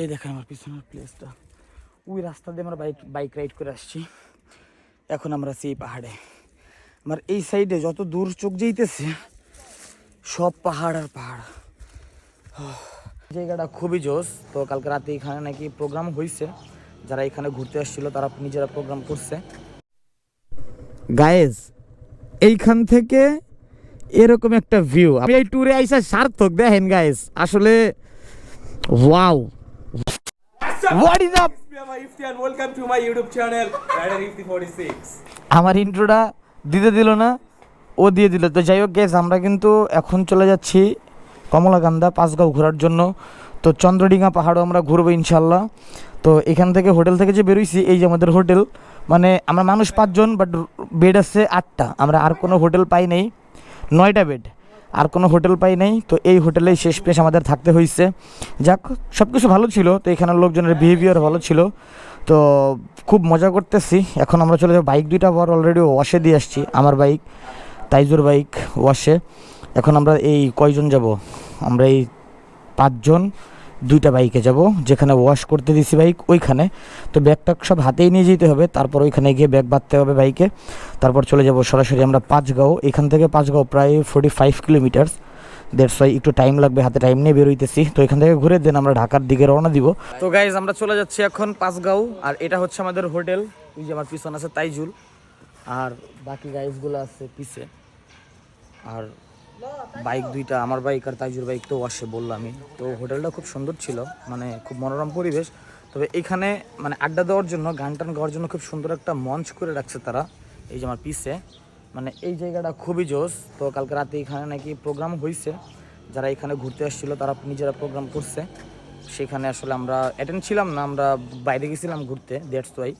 এই দেখেন আমার পিছনের প্লেসটা ওই রাস্তা দিয়ে আমরা বাইক বাইক রাইড করে আসছি। এখন আমরা এই পাহাড়ে। আমার এই সাইডে যত দূর চোখ যেতেছে সব পাহাড় আর পাহাড়। জায়গাটা খুবই জোস। তো কালকে রাতে এখানে নাকি প্রোগ্রাম হয়েছে যারা এখানে ঘুরতে আসছিল, তারা নিজেরা প্রোগ্রাম করছে। গায়েজ এইখান থেকে এরকম একটা ভিউ আমি এই ট্যুরে আইসা সার্থক। দেখেন গাইস আসলে wow what is up welcome to my YouTube channel, Rider Ifti 46. আমার ইন্ট্রোটা দিতে দিল না ও দিয়ে দিল। তো যাই হোক গেস আমরা কিন্তু এখন চলে যাচ্ছি কমলাকান্দা পাঁচগাঁও ঘোরার জন্য। তো চন্দ্রডিঙা পাহাড়ও আমরা ঘুরবো ইনশাল্লাহ তো এখান থেকে হোটেল থেকে যে বেরোইছি এই যে আমাদের হোটেল মানে আমরা মানুষ পাঁচজন বাট বেড আছে আটটা। আমরা আর কোনো হোটেল পাই নাই। নয়টা বেড আর কোনো হোটেল পাই নাই। তো এই হোটেলেই শেষ পেশ আমাদের থাকতে হয়েছে যাক সব কিছু ভালো ছিল। তো এখানের লোকজনের বিহেভিয়ার ভালো ছিল। তো খুব মজা করতেছি। এখন আমরা চলে যাব। বাইক দুইটা আবার অলরেডি ওয়াশে দিয়ে আসছি। আমার বাইক তাইজুর বাইক ওয়াশে এখন আমরা এই কয়জন যাব? আমরা এই পাঁচজন। দুইটা বাইকে যাব, যেখানে ওয়াশ করতে দিছি বাইক ওইখানে। তো ব্যাগটা সব হাতেই নিয়ে যেতে হবে, তারপর ওইখানে গিয়ে ব্যাগ বাঁধতে হবে বাইকে তারপর চলে যাব সরাসরি আমরা পাঁচগাঁও। এখান থেকে পাঁচগাঁও প্রায় ফোর্টি ফাইভ কিলোমিটার্স দেড়শো একটু টাইম লাগবে, হাতে টাইম নিয়ে বেরোইতেছি। তো এখান থেকে ঘুরে দেন আমরা ঢাকার দিকে রওনা দিব। তো গাইজ আমরা চলে যাচ্ছি এখন পাঁচগাঁও, আর এটা হচ্ছে আমাদের হোটেল। ওই যে আমার পিছনে আছে তাইজুল। আর বাকি গাইজগুলো আছে পিছে। আর বাইক দুইটা, আমার বাইক আর তাইজুর বাইক তো ওয়াশে বললামই। তো হোটেলটা খুব সুন্দর ছিল মানে খুব মনোরম পরিবেশ। তবে এখানে মানে আড্ডা দেওয়ার জন্য, গান টান গাওয়ার জন্য খুব সুন্দর একটা মঞ্চ করে রাখছে তারা, এই যে আমার পিসে। মানে এই জায়গাটা খুবই জোস। তো কালকে রাতে এখানে নাকি প্রোগ্রাম হয়েছে যারা এখানে ঘুরতে আসছিল, তারা নিজেরা প্রোগ্রাম করছে। সেখানে আসলে আমরা অ্যাটেন্ড ছিলাম না, আমরা বাইরে গেছিলাম ঘুরতে দ্যাটস ওয়াই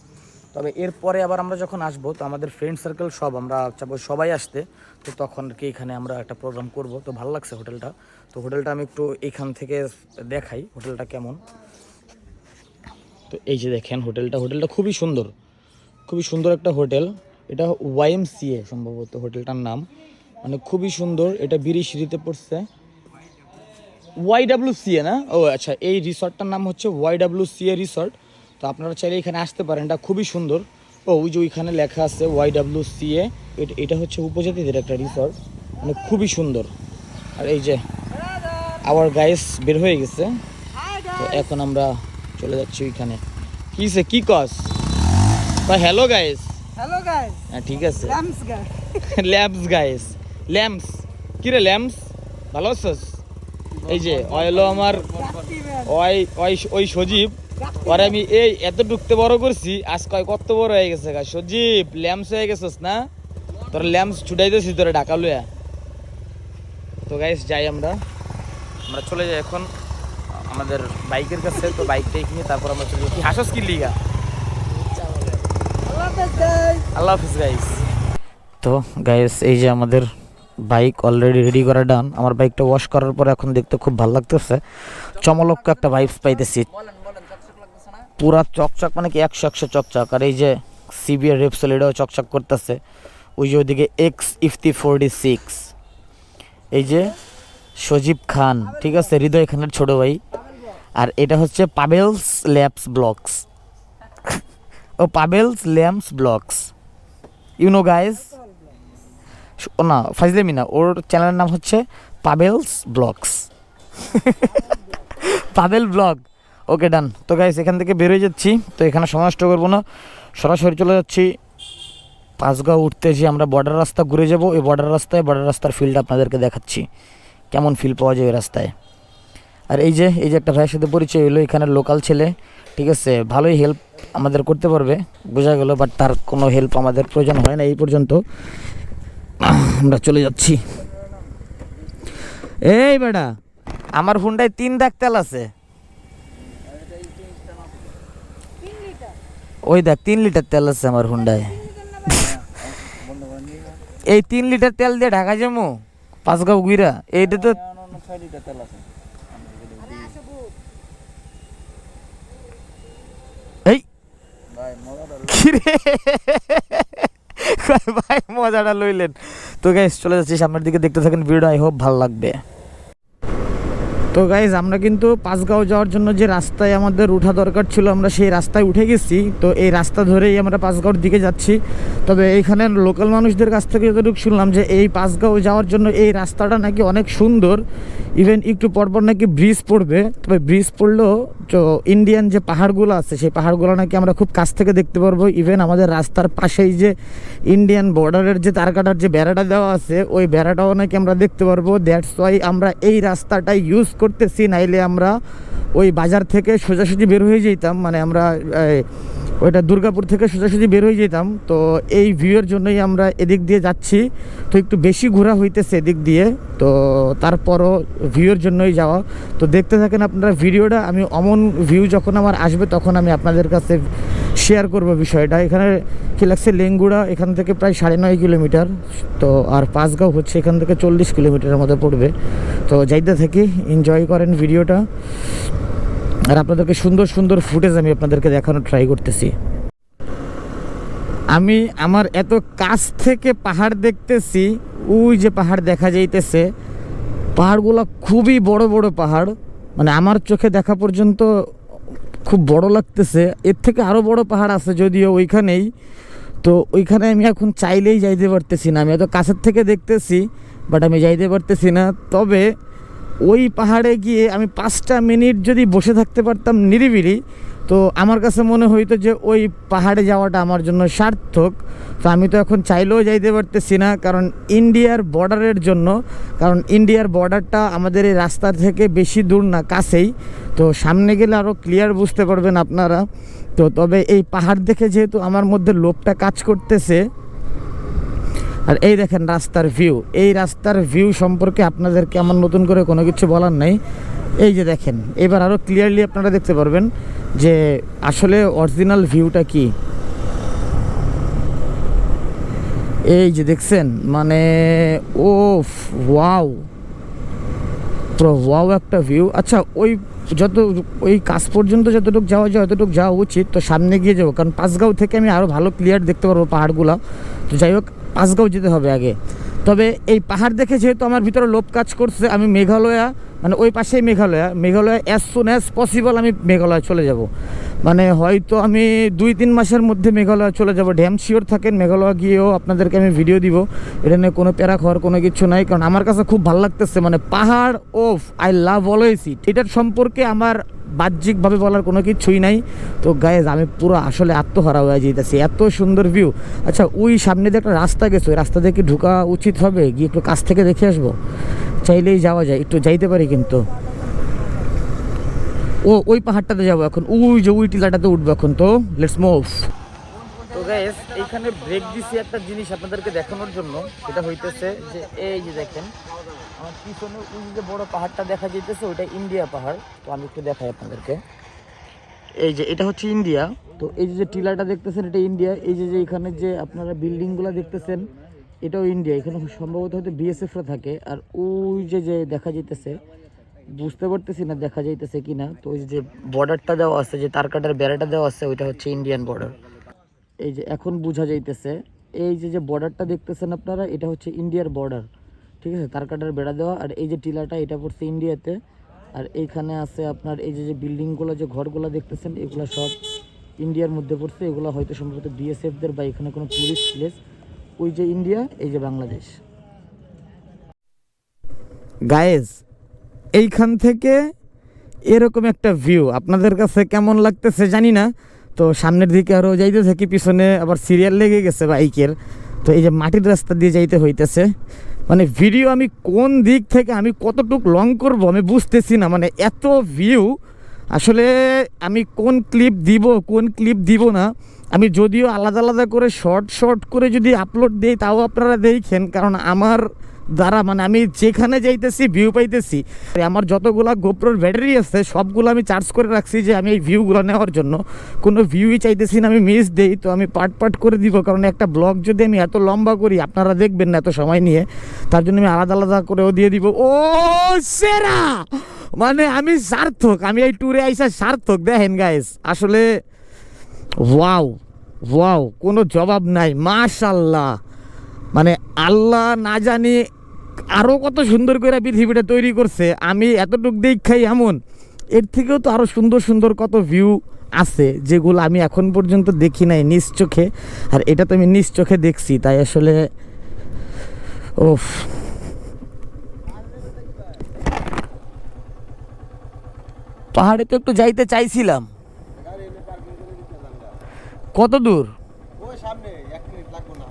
তবে এরপরে আবার আমরা যখন আসব, তো আমাদের ফ্রেন্ড সার্কেল সব, আমরা চাবো সবাই আসতে। তো তখন কি এখানে আমরা একটা প্রোগ্রাম করব। তো ভালো লাগছে হোটেলটা। তো হোটেলটা আমি একটু এখান থেকে দেখাই হোটেলটা কেমন। তো এই যে দেখেন হোটেলটা। হোটেলটা খুবই সুন্দর। খুবই সুন্দর একটা হোটেল। এটা ওয়াইএমসিএ সম্ভবত হোটেলটার নাম। মানে খুবই সুন্দর। এটা বিরিশিরিতে পড়ছে। ওয়াইডাব্লিউ সিএ না? ও আচ্ছা এই রিসর্টটার নাম হচ্ছে ওয়াইডাব্লিউ সিএ রিসর্ট। তো আপনারা চাইলে এখানে আসতে পারেন। এটা খুবই সুন্দর। ও ওই যে ওইখানে লেখা আছে ওয়াইডাব্লিউ সিএ এটা হচ্ছে উপজাতিদের একটা রিসর্ট মানে খুবই সুন্দর। আর এই যে আওয়ার গাইস বের হয়ে গেছে। তো এখন আমরা চলে যাচ্ছি ওইখানে। কিসে কি কস? হ্যালো গাইস হ্যালো গাইস হ্যাঁ ঠিক আছে। Lamps guys lamps guys lamps কি রে ল্যাম্পস ভালো আছিস? এই যে অয়েলো আমার ওই ওই ওই সজীব। পরে আমি এই এত ঢুকতে বড় করছি আজ কয় কত বড় হয়ে গেছে গা? সজীব ল্যাম্পস হয়ে গেছিস না? তোর ল্যাম্পস ছুটাইতেছি তোরা ঢাকা লইয়া। তো গাইস যাই আমরা। আমরা চলে যাই এখন আমাদের বাইকের কাছে তো বাইকটাই কিনে তারপর আমরা চলে যাই। কি হাসস কি লিগা? আল্লাহ আল্লাহ হাফিজ গাইস তো গাইস এই যে আমাদের বাইক অলরেডি রেডি করা ডান আমার বাইকটা ওয়াশ করার পর এখন দেখতে খুব ভালো লাগতেছে। চমলক্ষ একটা ভাইবস পাইতেছি। পুরা চকচক মানে কি একশো একশো চকচক। আর এই যে সিবিআর রেপসেল এটাও চকচক করতেছে। ওই যে ওইদিকে এক্স ইফতি ফোরটি সিক্স এই যে সজীব খান, ঠিক আছে? হৃদয় খানের ছোট ভাই। আর এটা হচ্ছে Pabel's labs blogs O Pabel's lamps blogs you know guys ও, না ফাইজলেমি না। ওর চ্যানেলের নাম হচ্ছে Pabel's blogs Pabel blog okay, done. তো গাইস এখান থেকে বেরোয় যাচ্ছি। তো এখানে সময় নষ্ট করব না। সরাসরি চলে যাচ্ছি। পাঁচগাঁও উঠতেছি আমরা বর্ডার রাস্তা ঘুরে যাব। এই বর্ডার রাস্তায় বর্ডার রাস্তার ফিল্ড আপনাদেরকে দেখাচ্ছি। কেমন ফিল পাওয়া যায় ওই রাস্তায়। আর এই যে এই যে একটা ভাইয়ের সাথে পরিচয় হলো এখানে লোকাল ছেলে। ঠিক আছে, ভালোই হেল্প আমাদের করতে পারবে। বোঝা গেল বাট তার কোনো হেল্প আমাদের প্রয়োজন হয় না এই পর্যন্ত। আমরা চলে যাচ্ছি। এই বেটা, আমার হুন্ডায় তিন দাগ তেল আছে। ওই দেখ, তিন লিটার তেল আছে আমার হুন্ডায়। এই তিন লিটার তেল দিয়ে ঢাকা যাব পাঁচগাঁও গুইরা, এইটা তো ভাই, মজাটা লইলেন। তো গাইস চলে যাচ্ছি সামনের দিকে, দেখতে থাকেন ভিডিও আই হোপ ভালো লাগবে। তো গাইজ আমরা কিন্তু পাঁচগাঁও যাওয়ার জন্য যে রাস্তায় আমাদের উঠা দরকার ছিল, আমরা সেই রাস্তায় উঠে গেছি। তো এই রাস্তা ধরেই আমরা পাঁচগাঁওর দিকে যাচ্ছি। তবে এইখানে লোকাল মানুষদের কাছ থেকে যতটুকু শুনলাম যে এই পাঁচগাঁও যাওয়ার জন্য এই রাস্তাটা নাকি অনেক সুন্দর। ইভেন একটু পরপর নাকি ব্রিজ পড়বে। তবে ব্রিজ পড়লেও তো ইন্ডিয়ান যে পাহাড়গুলো আছে, সেই পাহাড়গুলো নাকি আমরা খুব কাছ থেকে দেখতে পারব। ইভেন আমাদের রাস্তার পাশেই যে ইন্ডিয়ান বর্ডারের যে তারকাটার যে বেড়াটা দেওয়া আছে, ওই বেড়াটাও নাকি আমরা দেখতে পারব। দ্যাটস ওয়াই আমরা এই রাস্তাটা ইউজ করতেছি, নাইলে আমরা ওই বাজার থেকে সোজাসুজি বের হয়ে যেতাম মানে আমরা ওইটা দুর্গাপুর থেকে সোজাসুজি বের হয়ে যেতাম। তো এই ভিউয়ের জন্যই আমরা এদিক দিয়ে যাচ্ছি। তো একটু বেশি ঘোরা হইতেছে এদিক দিয়ে, তো তারপরও ভিউয়ের জন্যই যাওয়া। তো দেখতে থাকেন আপনারা ভিডিওটা, আমি অমন ভিউ যখন আমার আসবে তখন আমি আপনাদের কাছে শেয়ার করব বিষয়টা। এখানে কি লাগছে? লেঙ্গুড়া এখান থেকে প্রায় সাড়ে নয় কিলোমিটার। তো আর পাঁচগাঁও হচ্ছে এখান থেকে চল্লিশ কিলোমিটারের মধ্যে পড়বে। তো যাইতে থাকি এনজয় করেন ভিডিওটা। আর আপনাদেরকে সুন্দর সুন্দর ফুটেজ আমি আপনাদেরকে দেখানোর ট্রাই করতেছি। আমি আমার এত কাছ থেকে পাহাড় দেখতেছি, ওই যে পাহাড় দেখা যাইতেছে, পাহাড়গুলো খুবই বড় বড় পাহাড়। মানে আমার চোখে দেখা পর্যন্ত খুব বড় লাগতেছে। এর থেকে আরও বড় পাহাড় আছে যদিও ওইখানেই। তো ওইখানে আমি এখন চাইলেই যাইতে পারতেছি না। আমি এত কাছের থেকে দেখতেছি বাট আমি যাইতে পারতেছি না। তবে ওই পাহাড়ে গিয়ে আমি পাঁচটা মিনিট যদি বসে থাকতে পারতাম নিরিবিলি তো আমার কাছে মনে হইতো যে ওই পাহাড়ে যাওয়াটা আমার জন্য সার্থক। তো আমি তো এখন চাইলেও যাইতে পারতেছি না, কারণ ইন্ডিয়ার বর্ডারের জন্য, কারণ ইন্ডিয়ার বর্ডারটা আমাদের এই রাস্তা থেকে বেশি দূর না, কাছেই। তো সামনে গেলে আরও ক্লিয়ার বুঝতে পারবেন আপনারা। তো তবে এই পাহাড় দেখে যেহেতু আমার মধ্যে লোভটা কাজ করতেছে আর এই দেখেন রাস্তার ভিউ এই রাস্তার ভিউ সম্পর্কে আপনাদেরকে আমার নতুন করে কোনো কিছু বলার নাই। এই যে দেখেন, এবার আরও ক্লিয়ারলি আপনারা দেখতে পারবেন যে আসলে অরিজিনাল ভিউটা কি। এই যে দেখছেন মানে ও ওয়াও পুরো ওয়াও একটা ভিউ আচ্ছা ওই যত, ওই কাজ পর্যন্ত যতটুকু যাওয়া যায় অতটুকু যাওয়া উচিত। তো সামনে গিয়ে যাব, কারণ পাঁচগাঁও থেকে আমি আরও ভালো ক্লিয়ার দেখতে পারব পাহাড়গুলো। তো যাই হোক পাঁচগাঁও যেতে হবে আগে। তবে এই পাহাড় দেখে যেহেতু আমার ভিতরে লোভ কাজ করছে, আমি মেঘালয়া মানে ওই পাশেই Meghalaya. Meghalaya as soon as possible আমি মেঘালয় চলে যাব। মানে হয়তো আমি দুই তিন মাসের মধ্যে মেঘালয় চলে যাব। ড্যাম শিওর থাকেন, মেঘালয় গিয়েও আপনাদেরকে আমি ভিডিও দিব। এটা নিয়ে কোনো প্যারা খাওয়ার কোনো কিছু নাই, কারণ আমার কাছে খুব ভালো লাগতেছে মানে পাহাড়, ওফ আই লাভ অলওয়েজ ইট এটার সম্পর্কে আমার বাহ্যিকভাবে বলার কোনো কিছুই নাই। তো গায়ে আমি পুরো আসলে আত্মহারা হয়ে যেতেছি এত সুন্দর ভিউ আচ্ছা ওই সামনে দিয়ে একটা রাস্তা গেছে, ওই রাস্তা দিয়ে কি ঢোকা উচিত হবে? গিয়ে একটু কাছ থেকে দেখে আসব। চাইলেই যাওয়া যায়, একটু যাইতে পারি কিন্তু। ও, ওই পাহাড়টাতে যাব এখন। ওই যে ওই টিলাটাতে উঠবো এখন তো। লেটস মুভ তো গাইস এইখানে ব্রেক দিছি একটা জিনিস আপনাদেরকে দেখানোর জন্য। সেটা হইতেছে যে, এই যে দেখেন, আমার পিছনে ওই যে বড় পাহাড়টা দেখা যাইতেছে, ওইটা ইন্ডিয়া পাহাড়। তো আমি একটু দেখাই আপনাদেরকে। এই যে, এটা হচ্ছে ইন্ডিয়া। তো এই যে টিলাটা দেখতেছেন, এটা ইন্ডিয়া। এই যে যে এখানে যে আপনারা বিল্ডিংগুলো দেখতেছেন, এটাও ইন্ডিয়া। এখানে সম্ভবত হয়তো বিএসএফরা থাকে। আর ওই যে যে দেখা যাইতেছে বুঝতে পারতেছি না, দেখা যাইতেছে কি না তো ওই যে বর্ডারটা দেওয়া আছে, যে তার কাটার বেড়াটা দেওয়া আছে, ওইটা হচ্ছে ইন্ডিয়ান বর্ডার এই যে এখন বোঝা যাইতেছে, এই যে যে বর্ডারটা দেখতেছেন আপনারা, এটা হচ্ছে ইন্ডিয়ার বর্ডার ঠিক আছে? তার কাটার বেড়া দেওয়া, আর এই যে টিলাটা, এটা পড়ছে ইন্ডিয়াতে আর এইখানে আছে আপনার, এই যে যে বিল্ডিংগুলো, যে ঘরগুলো দেখতেছেন, এগুলো সব ইন্ডিয়ার মধ্যে পড়ছে। এগুলো হয়তো সম্ভবত বিএসএফদের বা এখানে কোনো টুরিস্ট প্লেস ওই যে ইন্ডিয়া এই যে বাংলাদেশ গায়েজ এইখান থেকে এরকম একটা ভিউ আপনাদের কাছে কেমন লাগতেছে জানি না। তো সামনের দিকে আরও যাইতে থাকি পিছনে আবার সিরিয়াল লেগে গেছে বাইকের। তো এই যে মাটির রাস্তা দিয়ে যাইতে হইতেছে। মানে ভিডিও আমি কোন দিক থেকে আমি কতটুক লং করব আমি বুঝতেছি না। মানে এত ভিউ আসলে আমি কোন ক্লিপ দিব, কোন ক্লিপ দিব না। আমি যদিও আলাদা আলাদা করে শর্ট শর্ট করে যদি আপলোড দিই, তাও আপনারা দেখেন। কারণ আমার দ্বারা মানে আমি যেখানে যাইতেছি ভিউ পাইতেছি। আমার যতগুলা গোপ্রোর ব্যাটারি আছে, সবগুলো আমি চার্জ করে রাখছি যে আমি এই ভিউগুলো নেওয়ার জন্য। কোনো ভিউই চাইতেছি না, আমি মিস দেই, তো আমি পার্ট পার্ট করে দিব। কারণ একটা ব্লগ যদি আমি এত লম্বা করি, আপনারা দেখবেন না এত সময় নিয়ে। তার জন্য আমি আলাদা আলাদা করেও দিয়ে দিব। ও, সেরা! মানে আমি সার্থক, আমি এই ট্যুরে আইসা সার্থক। দেখেন গাইস আসলে ওয়াও ওয়াও কোনো জবাব নাই। মাশাল্লাহ মানে আল্লাহ না জানি আরও কত সুন্দর করে পৃথিবীটা তৈরি করছে, আমি এতটুক দেখাই এমন। এর থেকেও তো আরও সুন্দর সুন্দর কত ভিউ আছে, যেগুলো আমি এখন পর্যন্ত দেখি নাই নিজ চোখে। আর এটা তো আমি নিজ চোখে দেখছি, তাই আসলে ওফ পাহাড়ে তো একটু যাইতে চাইছিলাম। কত দূর? সামনে এক মিনিট লাগবে না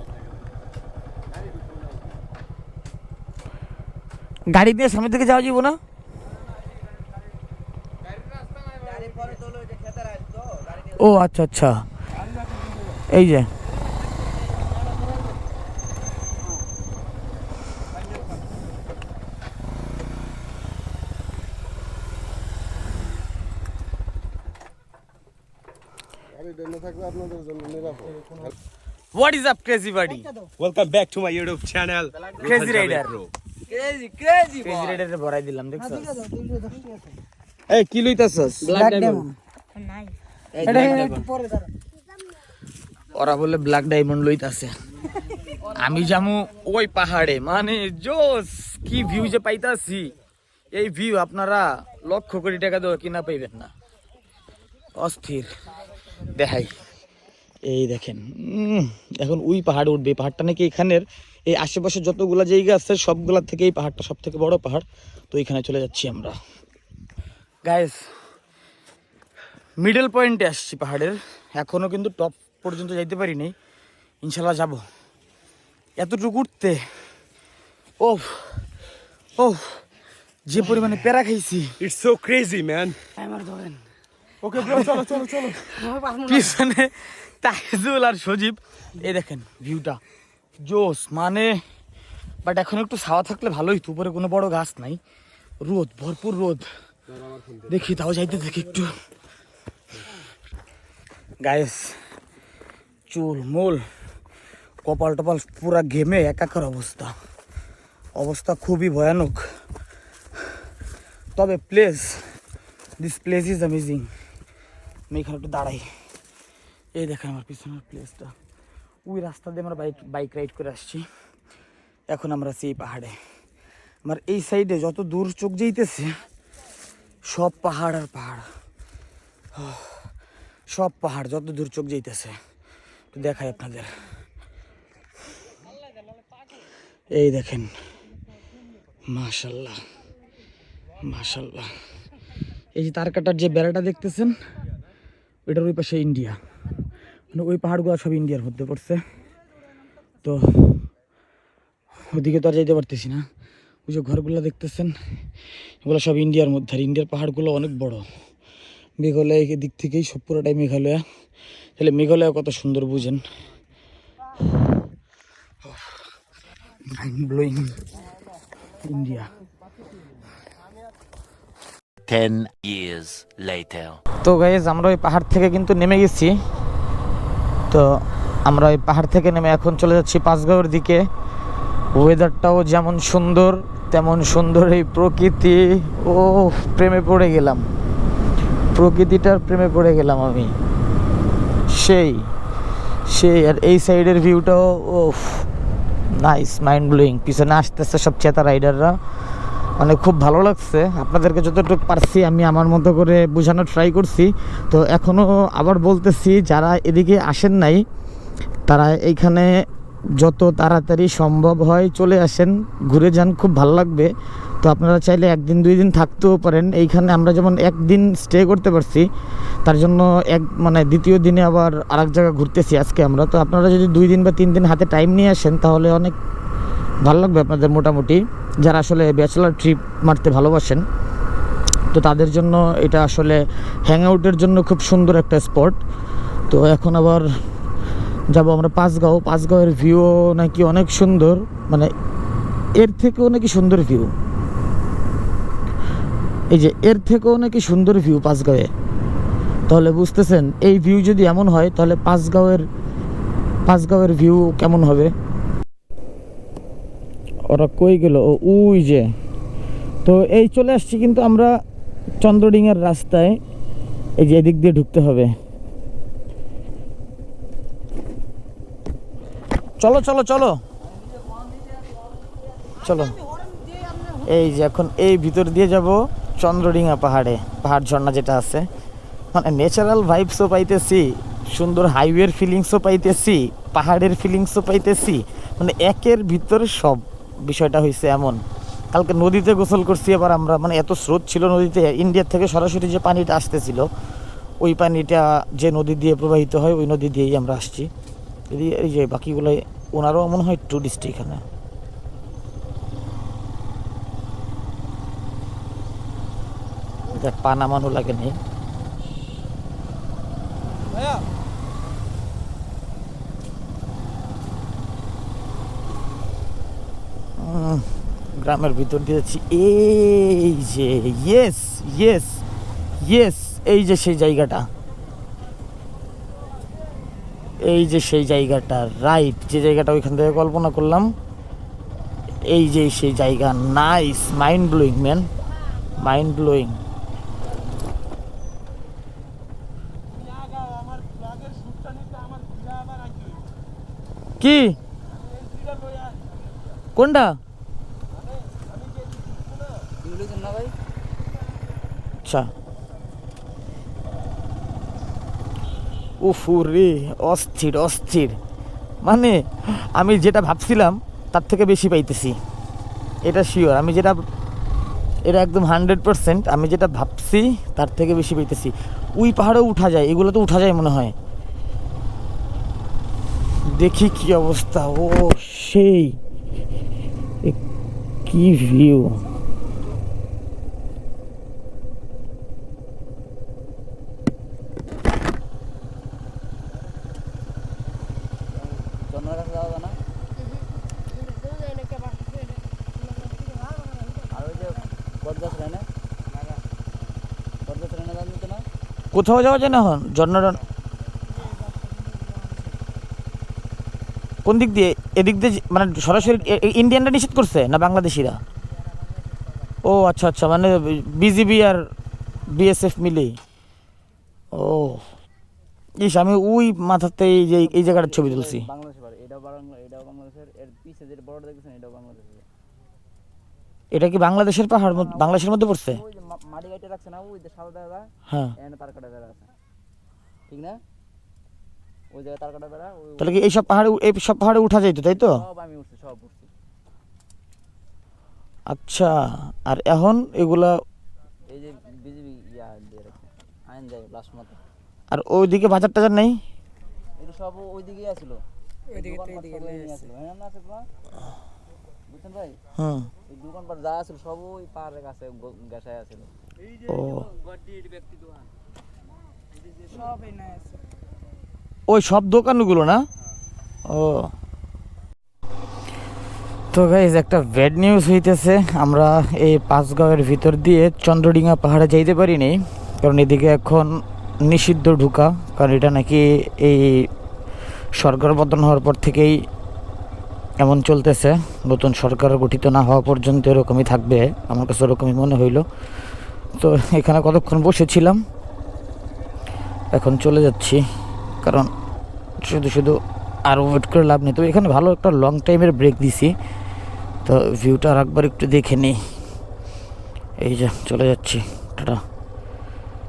গাড়ি দিয়ে সামনে থেকে যাওয়া যাব না? ও আচ্ছা আচ্ছা। এই যে। What is up crazy buddy Welcome back to my YouTube channel. Crazy Rider. Javed Bro. Crazy crazy crazy ভরাই দিলাম দেখছ? এই কি লইতাছস? ব্ল্যাক ডায়মন্ড এটা একটু পরে দাঁড়া ওরা বলে ব্ল্যাক ডায়মন্ড লইতাছে। আমি যামু ওই পাহাড়ে। মানে জোস কি ভিউ যে পাইতাছি। এই ভিউ আপনারা লক্ষ কোটি টাকা দেওয়া কিনা পাইবেন না। অস্থির। দেখাই। এই দেখেন উম, এখন ওই পাহাড়ে উঠবে। পাহাড়টা নাকি এখানের এই আশেপাশে যতগুলা জায়গা আছে সবগুলা থেকে এই পাহাড়টা সব থেকে বড় পাহাড়। তো এখানে চলে যাচ্ছি আমরা। গাইস মিডল পয়েন্টে আসছি পাহাড়ের। এখনও কিন্তু টপ পর্যন্ত যাইতে পারিনি। ইনশাল্লাহ যাব। এতটুকু উঠতে ও ও যে পরিমাণে প্যারা খাইছি। ইটস so crazy, ম্যান আমার ধরেন। Okay, bro, চলো চলো চলো। পিছনে তাইজুল আর সজীব। এই দেখেন ভিউটা জোস মানে বাট এখন একটু ছাওয়া থাকলে ভালোই, তো উপরে কোনো বড় গাছ নাই। রোদ, ভরপুর রোদ। দেখি, তাও যাইতে দেখি একটু। গায়েস চুল, মোল, কপাল টপাল পুরা ঘেমে একাকার অবস্থা। অবস্থা খুবই ভয়ানক। তবে place this place is amazing আমি এখানে একটু দাঁড়াই। এই দেখেন আমার পিছনের প্লেসটা ওই রাস্তা দিয়ে আমরা বাইক বাইক রাইড করে আসছি। এখন আমরা সেই পাহাড়ে। আমার এই সাইডে যত দূর চোখ যাইতেছে, সব পাহাড় আর পাহাড়। সব পাহাড় যত দূর চোখ যাইতেছে, একটু দেখাই আপনাদের। এই দেখেন, মাশাল্লাহ মাশাল্লাহ। এই যে তার কাটার যে বেড়াটা দেখতেছেন, ওইটার ওই পাশে ইন্ডিয়া ওই পাহাড়গুলো সব ইন্ডিয়ার মধ্যে পড়ছে। তো ওদিকে তো আর যাইতে পারতেছি না। ওই যে ঘরগুলো দেখতেছেন এগুলো সব ইন্ডিয়ার মধ্যে। আর ইন্ডিয়ার পাহাড়গুলো অনেক বড়। মেঘালয় এই দিক থেকেই সব পুরোটাই মেঘালয়া। তাহলে মেঘালয় কত সুন্দর বুঝেন। Blowing India 10 years later. তো গাইজ আমরা ওই পাহাড় থেকে কিন্তু নেমে গেছি। তো আমরা ওই পাহাড় থেকে নেমে এখন চলে যাচ্ছি পাঁচগাঁওয়ের দিকে। ওয়েদারটাও যেমন সুন্দর, তেমন সুন্দর এই প্রকৃতি। ও প্রেমে পড়ে গেলাম। প্রকৃতিটার প্রেমে পড়ে গেলাম আমি। সেই সেই, আর এই সাইডের ভিউটাও ও নাইস মাইন্ড ব্লোয়িং পিছনে আসতেছে সব চেতা রাইডাররা মানে খুব ভালো লাগছে। আপনাদেরকে যতটুকু পারছি আমি আমার মতো করে বোঝানোর ট্রাই করছি। তো এখনও আবার বলতেছি, যারা এদিকে আসেন নাই, তারা এইখানে যত তাড়াতাড়ি সম্ভব হয় চলে আসেন, ঘুরে যান, খুব ভালো লাগবে। তো আপনারা চাইলে একদিন, দুই দিন থাকতেও পারেন। এইখানে আমরা যেমন একদিন স্টে করতে পারছি, তার জন্য এক মানে দ্বিতীয় দিনে আবার আরেক জায়গা ঘুরতেছি আজকে আমরা। তো আপনারা যদি দুই দিন বা তিন দিন হাতে টাইম নিয়ে আসেন, তাহলে অনেক ভালো লাগবে আপনাদের মোটামুটি। যারা আসলে ব্যাচেলার ট্রিপ মারতে ভালোবাসেন, তো তাদের জন্য এটা আসলে হ্যাং আউটের জন্য খুব সুন্দর একটা স্পট তো এখন আবার যাব আমরা পাঁচগাঁও। পাঁচগাঁওয়ের ভিউও নাকি অনেক সুন্দর মানে এর থেকেও নাকি সুন্দর ভিউ এই যে এর থেকেও নাকি সুন্দর ভিউ পাঁচগাঁওয়ে। তাহলে বুঝতেছেন, এই ভিউ যদি এমন হয়, তাহলে পাঁচগাঁওয়ের পাঁচগাঁওয়ের ভিউ কেমন হবে? ওরা কই গেল? ও, উই যে। তো এই চলে আসছি কিন্তু আমরা চন্দ্রডিঙার রাস্তায়। এই যে এদিক দিয়ে ঢুকতে হবে। চলো চলো চলো। চলো। এই যে এখন এই ভিতর দিয়ে যাব চন্দ্রডিঙা পাহাড়ে, পাহাড় ঝর্ণা যেটা আছে। মানে ন্যাচারাল ভাইবসও পাইতেছি, সুন্দর হাইওয়ের ফিলিংসও পাইতেছি, পাহাড়ের ফিলিংসও পাইতেছি। মানে একের ভিতরে সব। বিষয়টা হয়েছে এমন। কালকে নদীতে গোসল করছি, এবার আমরা মানে এত স্রোত ছিল নদীতে ইন্ডিয়ার থেকে সরাসরি যে পানিটা আসতেছিল, ওই পানিটা যে নদী দিয়ে প্রবাহিত হয়, ওই নদী দিয়েই আমরা আসছি। এই যে বাকিগুলো, ওনারও মনে হয় টুরিস্ট এখানে। পা নামানো লাগে নেই। গ্রামের ভিতর দিয়ে যাচ্ছি। এই যে ইয়েস ইয়েস ইয়েস এই যে সেই জায়গাটা। এই যে সেই জায়গাটা রাইট যে জায়গাটা ওইখান থেকে কল্পনা করলাম। এই যে সেই জায়গা nice mind blowing man mind blowing কি? কোনটা? আচ্ছা উফু রে অস্থির অস্থির। মানে আমি যেটা ভাবছিলাম, তার থেকে বেশি পাইতেছি। এটা শিওর আমি যেটা, এটা একদম হান্ড্রেড পারসেন্ট আমি যেটা ভাবছি, তার থেকে বেশি পাইতেছি। ওই পাহাড়েও উঠা যায়, এগুলো তো উঠা যায় মনে হয়। দেখি কি অবস্থা, ও সেই কি ভিউ কোথাও যাওয়া যায় না এখন? ঝর্ণা কোন দিক দিয়ে? এদিক দিয়ে মানে সরাসরি ইন্ডিয়ানরা নিষেধ করছে না বাংলাদেশিরা? ও আচ্ছা আচ্ছা মানে বিজিবি আর বিএসএফ মিলে ও, ইস, আমি ওই মাথাতে এই যে এই জায়গাটার ছবি তুলছি। এটা কি বাংলাদেশের পাহাড় বাংলাদেশের মধ্যে পড়ছে? মাটি কাটে রাখছে না ওই যে সাদা দাদা হ্যাঁ এখানে তার কাটা বেড়া আছে ঠিক না ওই জায়গায় তার কাটা বেড়া তাহলে কি এইসব পাহাড়ে এই সব পাহাড়ে উঠা যাইতো তাই তো সব আমি উঠছি সব উঠছি আচ্ছা আর এখন এগুলা এই যে বিজিবি ইয়া দিয়ে রাখছে আইন যায় লাস্ট মতো আর ওইদিকে বাজার টাজার নেই এটা সব ওই দিকেই আছিল ওইদিকে তো এইদিকে আছিল হ্যাঁ না আছে বুঝছেন ভাই এই দোকানপাট যা আছিল সব ওই পাহাড়ের কাছে গাছায় আছিল ওই সব দোকানগুলো না? ও। তো গাইজ একটা ব্যাড নিউজ হইতেছে। আমরা এই পাঁচগাঁওয়ের ভিতর দিয়ে চন্দ্রডিঙা পাহাড়ে যাইতে পারিনি। কারণ এদিকে এখন নিষিদ্ধ ঢুকা। কারণ এটা নাকি এই সরকার বদল হওয়ার পর থেকেই এমন চলতেছে। নতুন সরকার গঠিত না হওয়া পর্যন্ত এরকমই থাকবে। আমার কাছে ওরকমই মনে হইল। তো এখানে কতক্ষণ বসেছিলাম? এখন চলে যাচ্ছি, কারণ শুধু শুধু আর ওয়েট করে লাভ নেই। তো এখানে ভালো একটা লং টাইমের ব্রেক দিছি। তো ভিউটা আর একবার একটু দেখে নিই। এই যে, চলে যাচ্ছি। টাটা।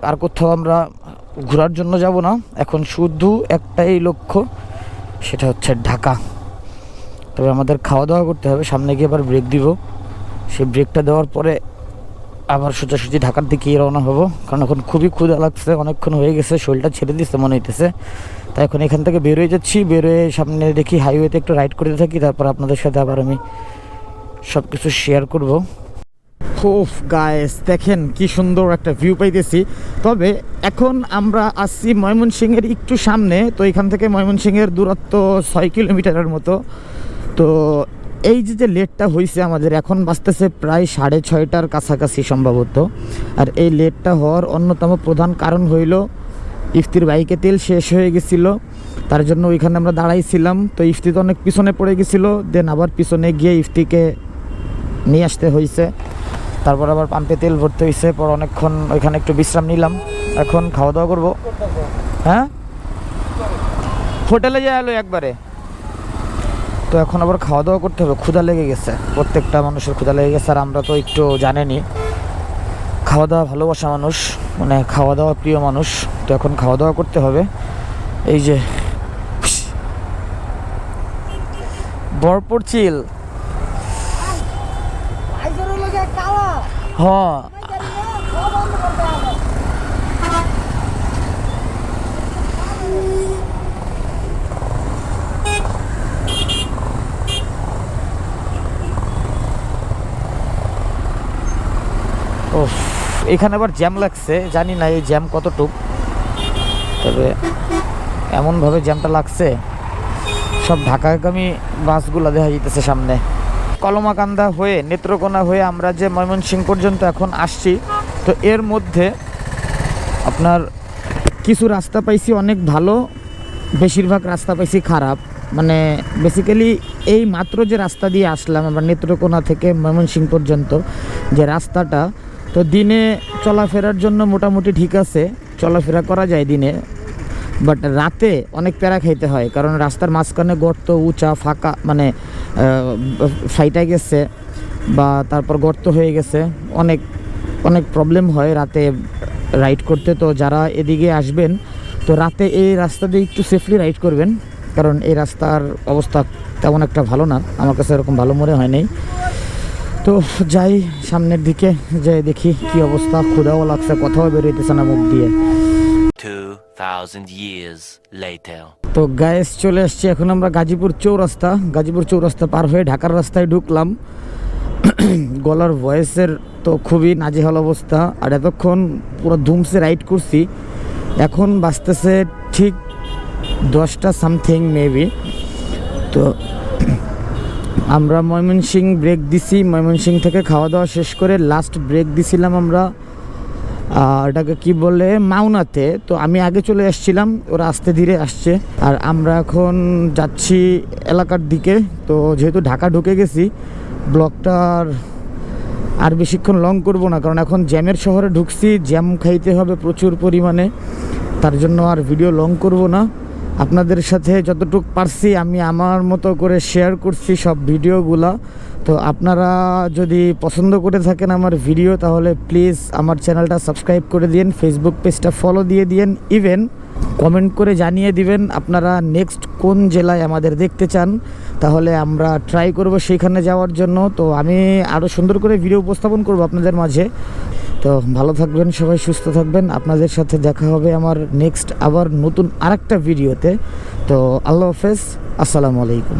আর কোথাও আমরা ঘোরার জন্য যাব না। এখন শুধু একটাই লক্ষ্য, সেটা হচ্ছে ঢাকা। তবে আমাদের খাওয়া দাওয়া করতে হবে। সামনে গিয়ে আবার ব্রেক দিব। সেই ব্রেকটা দেওয়ার পরে আবার সোজাসুজি ঢাকার দিকেই রওনা হব। কারণ এখন খুবই ক্ষুধা লাগছে, অনেকক্ষণ হয়ে গেছে, শরীরটা ছেড়ে দিচ্ছে মনে হইতেছে। তাই এখন এখান থেকে বেরোয় যাচ্ছি, বেরোয় সামনে দেখি হাইওয়েতে একটু রাইড করতে থাকি, তারপর আপনাদের সাথে আবার আমি সব কিছু শেয়ার করব। খুব গায়েস দেখেন কি সুন্দর একটা ভিউ পাইতেছি। তবে এখন আমরা আসছি ময়মনসিংহের একটু সামনে, তো এখান থেকে ময়মনসিংহের দূরত্ব ছয় কিলোমিটারের মতো। তো এই যে যে লেটটা হয়েছে আমাদের, এখন বাঁচতেছে প্রায় সাড়ে ছয়টার কাছাকাছি সম্ভবত। আর এই লেটটা হওয়ার অন্যতম প্রধান কারণ হইল, ইফতির বাইকে তেল শেষ হয়ে গেছিল, তার জন্য ওইখানে আমরা দাঁড়াইছিলাম। তো ইফতি তো অনেক পিছনে পড়ে গেছিল, দেন আবার পিছনে গিয়ে ইফতিকে নিয়ে আসতে হয়েছে তারপর আবার পাম্পে তেল ভরতে হয়েছে পর অনেকক্ষণ ওইখানে একটু বিশ্রাম নিলাম। এখন খাওয়া দাওয়া করব। হ্যাঁ? হোটেলে যাই এলো একবারে। তো এখন আবার খাওয়া দাওয়া করতে হবে ক্ষুধা লেগে গেছে প্রত্যেকটা মানুষের ক্ষুধা লেগে গেছে আর আমরা তো একটু জানেনি। খাওয়া দাওয়া ভালোবাসা মানুষ মানে খাওয়া দাওয়া প্রিয় মানুষ তো এখন খাওয়া দাওয়া করতে হবে। এই যে বরপুর চিল। আইজোর লগে কালা হ সব বন্ধ করতে হবে ও এখানে আবার জ্যাম লাগছে, জানি না এই জ্যাম কতটুক। তবে এমনভাবে জ্যামটা লাগছে, সব ঢাকাগামী বাসগুলো দেখা যেতেছে সামনে। কলমাকান্দা হয়ে, নেত্রকোনা হয়ে আমরা যে ময়মনসিংহ পর্যন্ত এখন আসছি, তো এর মধ্যে আপনার কিছু রাস্তা পাইছি অনেক ভালো, বেশিরভাগ রাস্তা পাইছি খারাপ। মানে বেসিক্যালি এই মাত্র যে রাস্তা দিয়ে আসলাম আমরা নেত্রকোনা থেকে ময়মনসিংহ পর্যন্ত যে রাস্তাটা তো দিনে চলাফেরার জন্য মোটামুটি ঠিক আছে, চলাফেরা করা যায় দিনে বাট রাতে অনেক প্যারা খাইতে হয়, কারণ রাস্তার মাঝখানে গর্ত উঁচা, ফাঁকা মানে ফাইটা গেছে বা তারপর গর্ত হয়ে গেছে, অনেক অনেক প্রবলেম হয় রাতে রাইড করতে। তো যারা এদিকে আসবেন, তো রাতে এই রাস্তা দিয়ে একটু সেফলি রাইড করবেন, কারণ এই রাস্তার অবস্থা তেমন একটা ভালো না, আমার কাছে এরকম ভালো মনে হয় নাই। তো যাই সামনের দিকে যাই দেখি কি অবস্থা। ক্ষুধাও লাগছে কথাও বেরোইতেছে না মুখ দিয়ে। 2,000 years later. তো গায়েস চলে আসছি এখন আমরা গাজীপুর চৌরাস্তা। গাজীপুর চৌরাস্তা পার হয়ে ঢাকার রাস্তায় ঢুকলাম। গলার ভয়েসের তো খুবই নাজেহাল অবস্থা। আর এতক্ষণ পুরো ধুমসে রাইড করছি। এখন বাঁচতেছে ঠিক দশটা সামথিং মেবি তো আমরা ময়মনসিং ব্রেক দিছি। ময়মনসিং থেকে খাওয়া দাওয়া শেষ করে লাস্ট ব্রেক দিছিলাম আমরা। এটাকে কি বলে? মাওনাতে। তো আমি আগে চলে আসছিলাম, ওরা আস্তে ধীরে আসছে। আর আমরা এখন যাচ্ছি এলাকার দিকে। তো যেহেতু ঢাকা ঢুকে গেছি ব্লকটার আর বেশিক্ষণ লং করব না। কারণ এখন জ্যামের শহরে ঢুকছি, জ্যাম খাইতে হবে প্রচুর পরিমাণে। তার জন্য আর ভিডিও লং করব না। আপনাদের সাথে যতটুক পারছি, আমি আমার মতো করে শেয়ার করছি সব ভিডিওগুলা। তো আপনারা যদি পছন্দ করে থাকেন আমার ভিডিও তাহলে প্লিজ আমার চ্যানেলটা সাবস্ক্রাইব করে দিন ফেসবুক পেজটা ফলো দিয়ে দিন ইভেন কমেন্ট করে জানিয়ে দিবেন আপনারা নেক্সট কোন জেলায় আমাদের দেখতে চান। তাহলে আমরা ট্রাই করব সেইখানে যাওয়ার জন্য। তো আমি আরও সুন্দর করে ভিডিও উপস্থাপন করব আপনাদের মাঝে। তো ভালো থাকবেন, সবাই সুস্থ থাকবেন। আপনাদের সাথে দেখা হবে আমার নেক্সট আবার নতুন আরেকটা ভিডিওতে তো আল্লাহ হাফেজ, আসসালামু আলাইকুম।